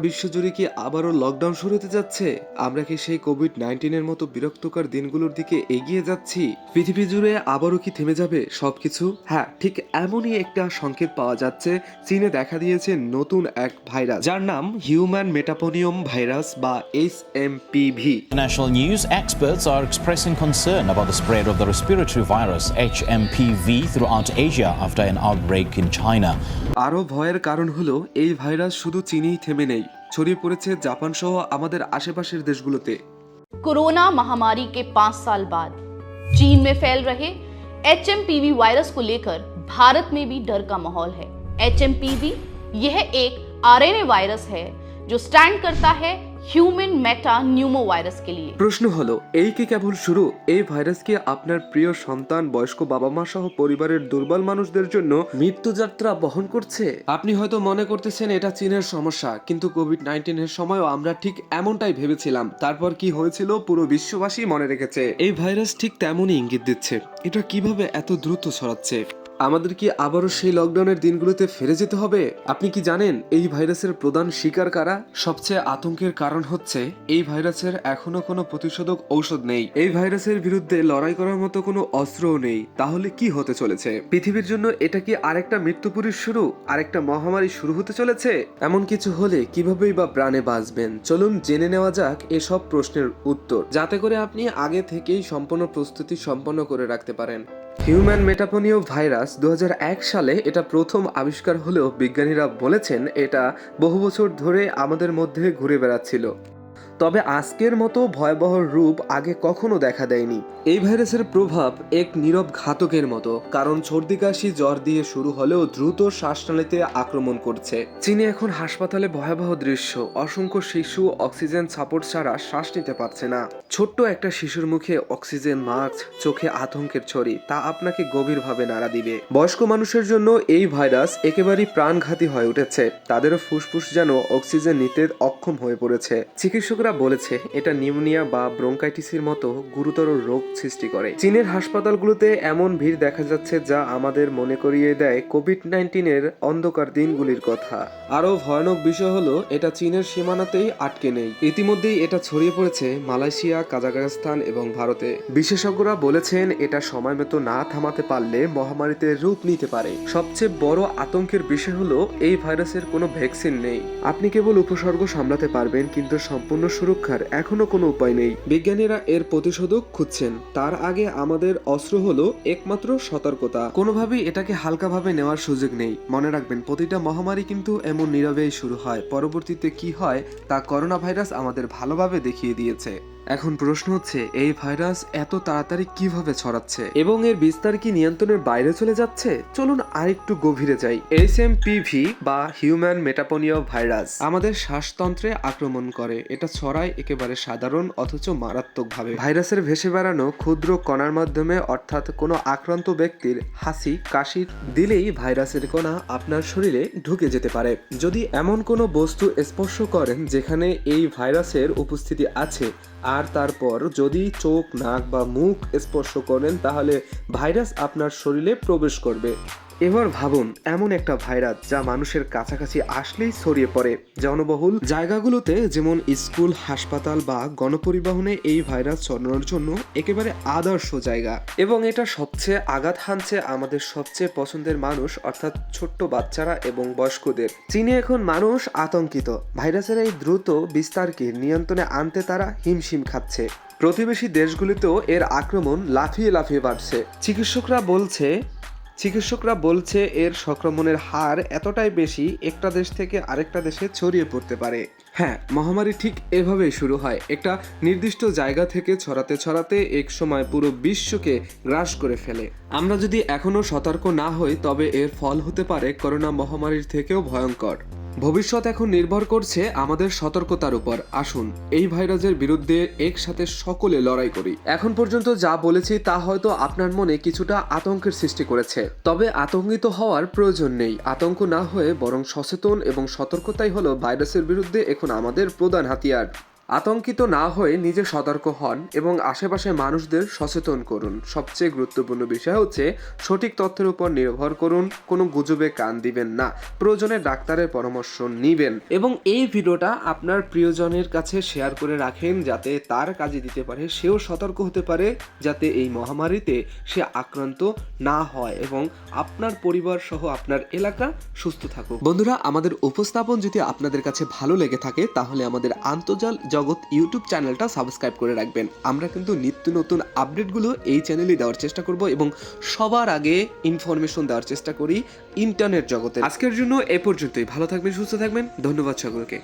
বিশ্বজুড়ে কি আবারও লকডাউন শুরু হতে যাচ্ছে? আমরা কি সেই কোভিড নাইন্টিনের মতো বিরক্তকর দিনগুলোর দিকে এগিয়ে যাচ্ছি? পৃথিবী জুড়ে আবারও কি থেমে যাবে সবকিছু? হ্যাঁ ঠিক এমনই একটা সংকেত পাওয়া যাচ্ছে। চীনে দেখা দিয়েছে নতুন এক ভাইরাস। যার নাম হিউম্যান মেটাপোনিয়ম ভাইরাস বা H M P V national news PV International news experts are expressing concern about the spread of the respiratory virus HMPV throughout Asia after an outbreak in China. আরও ভয়ের কারণ হলো এই virus শুধু চীনেই থেমে নেই। ছড়িয়ে পড়েছে জাপান সহ আমাদের আশেপাশের দেশগুলোতে कोरोना महामारी के पांच साल बाद चीन में फैल रहे एच वायरस को लेकर भारत में भी डर का माहौल है एच यह एक आरएनए वायरस है जो स्टैंड करता है হিউম্যান মেটা নিউমোভাইরাসকে নিয়ে প্রশ্ন হলো, এই কি কেবল শুরু? এই ভাইরাসকে আপনার প্রিয় সন্তান, বয়স্ক বাবা মা সহ পরিবারের দুর্বল মানুষদের জন্য মৃত্যুযাত্রা বহন করছে? আপনি হয়তো মনে করতেছেন এটা চীনের সমস্যা, কিন্তু কোভিড নাইন্টিনের সময়ও আমরা ঠিক এমনটাই ভেবেছিলাম। তারপর কি হয়েছিল পুরো বিশ্ববাসী মনে রেখেছে। এই ভাইরাস ঠিক তেমনই ইঙ্গিত দিচ্ছে। এটা কীভাবে এত দ্রুত ছড়াচ্ছে? আমাদের কি আবারও সেই লকডাউনের দিনগুলোতে ফিরে যেতে হবে? আপনি কি জানেন এই ভাইরাসের প্রধান শিকার কারা? সবচেয়ে আতঙ্কের কারণ হচ্ছে এই ভাইরাসের এখনও কোনো প্রতিষেধক ঔষধ নেই। এই ভাইরাসের বিরুদ্ধে লড়াই করার মতো কোনো অস্ত্রও নেই। তাহলে কি হতে চলেছে? পৃথিবীর জন্য এটা কি আরেকটা মৃত্যুপুরীর শুরু? আরেকটা মহামারী শুরু হতে চলেছে? এমন কিছু হলে কিভাবেই বা প্রাণে বাঁচবেন? চলুন জেনে নেওয়া যাক এসব প্রশ্নের উত্তর। যাতে করে আপনি আগে থেকেই সম্পূর্ণ প্রস্তুতি সম্পন্ন করে রাখতে পারেন। হিউম্যান মেটাপোনিও ভাইরাস দু হাজার এক সালে এটা প্রথম আবিষ্কার হলেও বিজ্ঞানীরা বলেছেন এটা বহু বছর ধরে আমাদের মধ্যে ঘুরে বেড়াচ্ছিল। তবে আজকের মতো ভয়াবহ রূপ আগে কখনো দেখা দেয়নি। এই ভাইরাসের প্রভাব এক নীরব ঘাতকের মতো, কারণ সর্দি, কাশি, জ্বর দিয়ে শুরু হলেও দ্রুত শ্বাসনালীতে আক্রমণ করছে। চীনে এখন হাসপাতালে ভয়াবহ দৃশ্য, অসংখ্য শিশু অক্সিজেন সাপোর্ট ছাড়া শ্বাস নিতে পারছে না। ছোট্ট একটা শিশুর মুখে অক্সিজেন মাস্ক, চোখে আতঙ্কের ছড়ি, তা আপনাকে গভীরভাবে নাড়া দিবে। বয়স্ক মানুষের জন্য এই ভাইরাস একেবারেই প্রাণঘাতী হয়ে উঠেছে। তাদেরও ফুসফুস যেন অক্সিজেন নিতে অক্ষম হয়ে পড়েছে। চিকিৎসকরা বলেছে, এটা নিউমোনিয়া বা ব্রোঙ্কাইটিসের মতো গুরুতর রোগ সৃষ্টি করে। চীনের হাসপাতালগুলোতে এমন ভিড় দেখা যাচ্ছে যা আমাদের মনে করিয়ে দেয় কোভিড নাইন্টিনের অন্ধকার দিনগুলির কথা। আরও ভয়ানক বিষয় হলো, এটা চীনের সীমানাতেই আটকে নেই। ইতিমধ্যেই এটা ছড়িয়ে পড়েছে মালয়েশিয়া, কাজাখস্তান এবং ভারতে। বিশেষজ্ঞরা বলেছেন, এটা সময় মতো না থামাতে পারলে মহামারীতে রূপ নিতে পারে। সবচেয়ে বড় আতঙ্কের বিষয় হলো, এই ভাইরাসের কোনো ভ্যাকসিন নেই। আপনি কেবল উপসর্গ সামলাতে পারবেন, কিন্তু সম্পূর্ণ সুরক্ষার এখনও কোনো উপায় নেই। বিজ্ঞানীরা এর প্রতিষেধক খুঁজছেন। তার আগে আমাদের অস্ত্র হলো একমাত্র সতর্কতা। কোনোভাবেই এটাকে হালকাভাবে নেওয়ার সুযোগ নেই। মনে রাখবেন, প্রতিটা মহামারী কিন্তু এমন নীরবেই শুরু হয়। পরবর্তীতে কি হয় তা করোনা ভাইরাস আমাদের ভালোভাবে দেখিয়ে দিয়েছে। এখন প্রশ্ন হচ্ছে, এই ভাইরাস এত তাড়াতাড়ি কীভাবে ছড়াচ্ছে? এবং এর বিস্তার কি নিয়ন্ত্রণের বাইরে চলে যাচ্ছে? চলুন আরেকটু গভীরে যাই। এস এম পিভি বা হিউম্যান মেটাপোনিয়া ভাইরাস আমাদের শ্বাসতন্ত্রে আক্রমণ করে। এটা ছড়ায় একেবারে সাধারণ অথচ মারাত্মকভাবে। ভাইরাসের ভেসে বেড়ানো ক্ষুদ্র কণার মাধ্যমে অর্থাৎ কোনো আক্রান্ত ব্যক্তির হাসি, কাশি দিলেই ভাইরাসের কণা আপনার শরীরে ঢুকে যেতে পারে। যদি এমন কোনো বস্তু স্পর্শ করেন যেখানে এই ভাইরাসের উপস্থিতি আছে আর তারপর যদি চোখ, নাক বা মুখ স্পর্শ করেন, তাহলে ভাইরাস আপনার শরীরে প্রবেশ করবে। এবার ভাবুন, এমন একটা ভাইরাস যা মানুষের কাছাকাছি আসলেই ছড়িয়ে পড়ে। জনবহুল জায়গাগুলোতে যেমন স্কুল, হাসপাতাল বা গণপরিবহনে এই ভাইরাস ছড়ানোর জন্য একেবারে আদর্শ জায়গা। এবং এটা সবচেয়ে আঘাত হানছে আমাদের সবচেয়ে পছন্দের মানুষ, অর্থাৎ ছোট্ট বাচ্চারা এবং বয়স্কদের। চীনে এখন মানুষ আতঙ্কিত। ভাইরাসের এই দ্রুত বিস্তারকে নিয়ন্ত্রণে আনতে তারা হিমশিম খাচ্ছে। প্রতিবেশী দেশগুলিতেও এর আক্রমণ লাফিয়ে লাফিয়ে বাড়ছে। চিকিৎসকরা বলছে চিকিৎসকরা বলছে, এর সংক্রমণের হার এতটাই বেশি একটা দেশ থেকে আরেকটা দেশে ছড়িয়ে পড়তে পারে। হ্যাঁ মহামারী ঠিক এভাবেই শুরু হয়। একটা নির্দিষ্ট জায়গা থেকে ছড়াতে ছড়াতে এক সময় পুরো বিশ্বকে গ্রাস করে ফেলে। আমরা যদি এখনও সতর্ক না হই, তবে এর ফল হতে পারে করোনা মহামারীর থেকেও ভয়ঙ্কর। ভবিষ্যৎ এখন নির্ভর করছে আমাদের সতর্কতার উপর। আসুন, এই ভাইরাসের বিরুদ্ধে একসাথে সকলে লড়াই করি। এখন পর্যন্ত যা বলেছি, তা হয়তো আপনার মনে কিছুটা আতঙ্কের সৃষ্টি করেছে। তবে আতঙ্কিত হওয়ার প্রয়োজন নেই। আতঙ্ক না হয়ে বরং সচেতন এবং সতর্কতাই হলো ভাইরাসের বিরুদ্ধে এখন আমাদের প্রধান হাতিয়ার। আতঙ্কিত না হয়ে নিজে সতর্ক হন এবং আশেপাশে মানুষদের সচেতন করুন। সবচেয়ে গুরুত্বপূর্ণ বিষয় হচ্ছে, সঠিক তথ্যের উপর নির্ভর করুন, কোনো গুজবে কান দিবেন না, প্রয়োজনে ডাক্তারের পরামর্শ নিবেন এবং এই ভিডিওটা আপনার প্রিয়জনের কাছে শেয়ার করে রাখেন যাতে তার কাজে দিতে পারে, সেও সতর্ক হতে পারে যাতে এই মহামারীতে সে আক্রান্ত না হয় এবং আপনার পরিবার সহ আপনার এলাকা সুস্থ থাকুক। বন্ধুরা, আমাদের উপস্থাপন যদি আপনাদের কাছে ভালো লেগে থাকে, তাহলে আমাদের আন্তর্জাল জগৎ ইউটিউব চ্যানেলটা সাবস্ক্রাইব করে রাখবেন। আমরা কিন্তু নিত্য নতুন আপডেটগুলো এই চ্যানেলে দেওয়ার চেষ্টা করব এবং সবার আগে ইনফরমেশন দেওয়ার চেষ্টা করি ইন্টারনেট জগতে আজকের জন্য এ পর্যন্তই। ভালো থাকবেন, সুস্থ থাকবেন। ধন্যবাদ সকলকে।